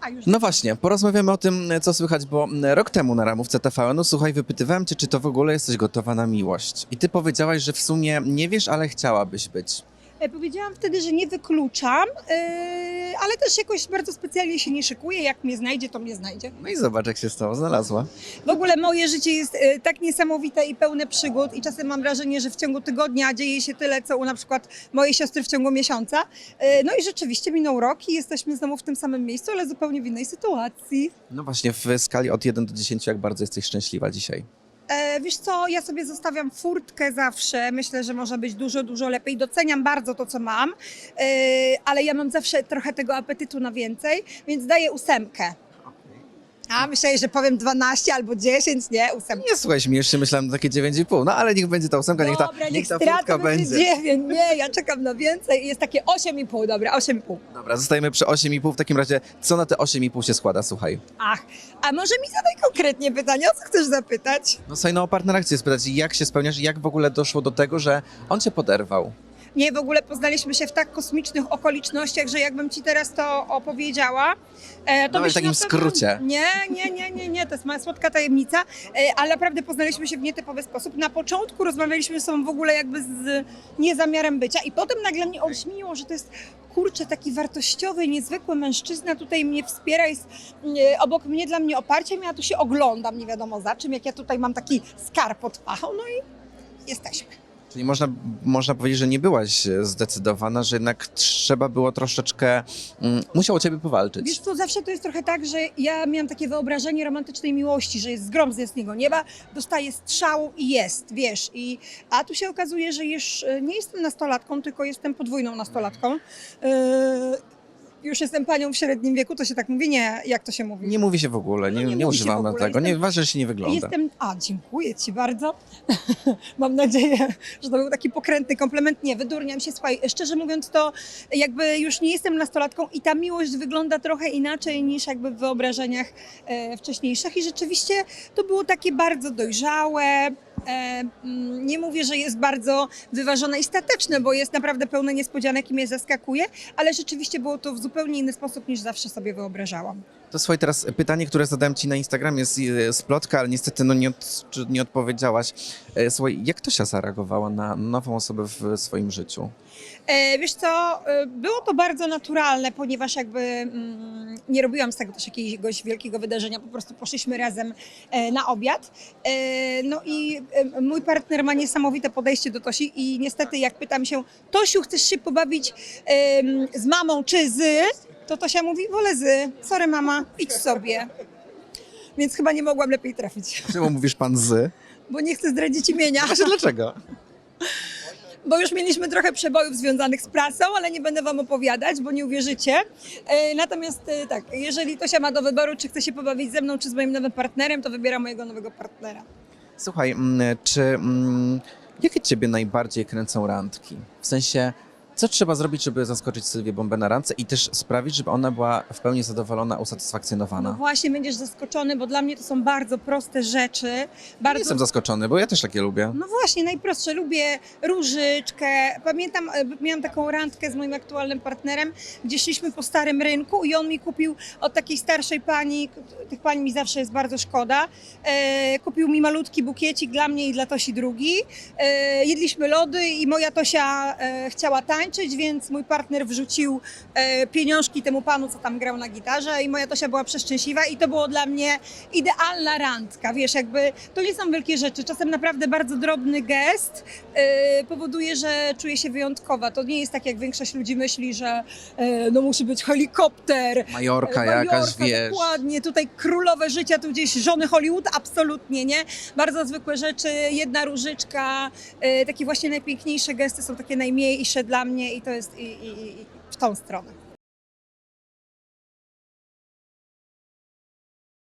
tak? No właśnie, porozmawiamy o tym, co słychać, bo rok temu na ramówce TVN, no słuchaj, wypytywałem cię, czy to w ogóle jesteś gotowa na miłość. I ty powiedziałaś, że w sumie nie wiesz, ale chciałabyś być. E, Powiedziałam wtedy, że nie wykluczam, yy, ale też jakoś bardzo specjalnie się nie szykuję. Jak mnie znajdzie, to mnie znajdzie. No i zobacz, jak się z tobą znalazła. W ogóle moje życie jest e, tak niesamowite i pełne przygód i czasem mam wrażenie, że w ciągu tygodnia dzieje się tyle, co u na przykład mojej siostry w ciągu miesiąca. E, No i rzeczywiście minął rok i jesteśmy znowu w tym samym miejscu, ale zupełnie w innej sytuacji. No właśnie, w skali od 1 do 10, jak bardzo jesteś szczęśliwa dzisiaj? Wiesz co, ja sobie zostawiam furtkę zawsze. Myślę, że może być dużo, dużo lepiej. Doceniam bardzo to, co mam, e, ale ja mam zawsze trochę tego apetytu na więcej, więc daję ósemkę. A myślałeś, że powiem 12 albo 10, nie, ósemkę. Nie, słuchaj, śmiesznie, myślałem na takie 9,5, no ale niech będzie ta ósemka, niech ta, Dobra, niech ta strata furtka będzie. 9. Nie, ja czekam na więcej. Jest takie 8,5, dobra, 8,5. Dobra, zostajemy przy 8,5, w takim razie co na te 8,5 się składa, słuchaj? Ach, a może mi zadaj konkretnie pytanie, o co chcesz zapytać? No słuchaj, no o partnera chcę spytać, jak się spełniasz i jak w ogóle doszło do tego, że on cię poderwał? Nie, w ogóle poznaliśmy się w tak kosmicznych okolicznościach, że jakbym ci teraz to opowiedziała, e, to byś w takim na pewno- skrócie. Nie, nie, nie, nie, nie, to jest moja słodka tajemnica, e, ale naprawdę poznaliśmy się w nietypowy sposób. Na początku rozmawialiśmy ze sobą w ogóle jakby z niezamiarem bycia i potem nagle mnie olśniło, że to jest kurczę, taki wartościowy, niezwykły mężczyzna tutaj mnie wspiera, jest e, obok mnie dla mnie oparciem, ja tu się oglądam nie wiadomo za czym, jak ja tutaj mam taki skarb pod pachą, no i jesteśmy. Czyli można, można powiedzieć, że nie byłaś zdecydowana, że jednak trzeba było troszeczkę, mm, musiał o ciebie powalczyć. Wiesz co, zawsze to jest trochę tak, że ja miałam takie wyobrażenie romantycznej miłości, że jest zgrom z jasnego nieba, dostaję strzał i jest, wiesz. I, a tu się okazuje, że już e, nie jestem nastolatką, tylko jestem podwójną nastolatką. Yy, już jestem panią w średnim wieku, to się tak mówi? Nie, jak to się mówi? Nie mówi się w ogóle, nie, No nie nie, mówi się w używam na ogóle, tego. Nie jestem- ważne, że się nie wygląda. Jestem. A, dziękuję Ci bardzo. Mam nadzieję, że to był taki pokrętny komplement. Nie, wydurniam się. Słuchaj, szczerze mówiąc, to jakby już nie jestem nastolatką i ta miłość wygląda trochę inaczej niż jakby w wyobrażeniach e, wcześniejszych. I rzeczywiście to było takie bardzo dojrzałe. E, mm, nie mówię, że jest bardzo wyważone i stateczne, bo jest naprawdę pełne niespodzianek i mnie zaskakuje, ale rzeczywiście było to w zupełnie inny sposób niż zawsze sobie wyobrażałam. To słuchaj, teraz pytanie, które zadałem ci na Instagramie e, z plotka, ale niestety no, nie, od, nie odpowiedziałaś. E, Słuchaj, jak Tosia zareagowała na nową osobę w swoim życiu? E, Wiesz co, e, było to bardzo naturalne, ponieważ jakby mm, nie robiłam z tego też jakiegoś wielkiego wydarzenia, po prostu poszliśmy razem e, na obiad. E, No i e, mój partner ma niesamowite podejście do Tosi i niestety jak pytam się, Tosiu, chcesz się pobawić em, z mamą czy z? To Tosia mówi, wolę z. Sorry mama, idź sobie. Więc chyba nie mogłam lepiej trafić, Czemu mówisz pan z? bo nie chcę zdradzić imienia. Właśnie dlaczego? bo już mieliśmy trochę przebojów związanych z pracą, ale nie będę wam opowiadać, bo nie uwierzycie. E, Natomiast e, tak, jeżeli Tosia ma do wyboru, czy chce się pobawić ze mną, czy z moim nowym partnerem, to wybiera mojego nowego partnera. Słuchaj, mm, czy mm, jakie ciebie najbardziej kręcą randki? W sensie, co trzeba zrobić, żeby zaskoczyć Sylwię Bombę na randce i też sprawić, żeby ona była w pełni zadowolona, No usatysfakcjonowana? właśnie, będziesz zaskoczony, bo dla mnie to są bardzo proste rzeczy. Nie Bardzo jestem zaskoczony, bo ja też takie lubię. No właśnie, najprostsze. Lubię różyczkę. Pamiętam, e, miałam taką randkę z moim aktualnym partnerem, gdzie szliśmy po starym rynku i on mi kupił od takiej starszej pani, k- tych pani mi zawsze jest bardzo szkoda, e, kupił mi malutki bukiecik dla mnie i dla Tosi drugi. E, jedliśmy lody i moja Tosia e, chciała tańczyć, więc mój partner wrzucił e, pieniążki temu panu, co tam grał na gitarze i moja Tosia była przeszczęśliwa i to było dla mnie idealna randka, wiesz, jakby to nie są wielkie rzeczy, czasem naprawdę bardzo drobny gest e, powoduje, że czuję się wyjątkowa. To nie jest tak, jak większość ludzi myśli, że e, no musi być helikopter, Majorka jakaś, wiesz. Dokładnie, tutaj królowe życia, tu gdzieś żony Hollywood, absolutnie nie. Bardzo zwykłe rzeczy, jedna różyczka, e, takie właśnie najpiękniejsze gesty są takie najmniejsze dla mnie i to jest i, i, i w tą stronę.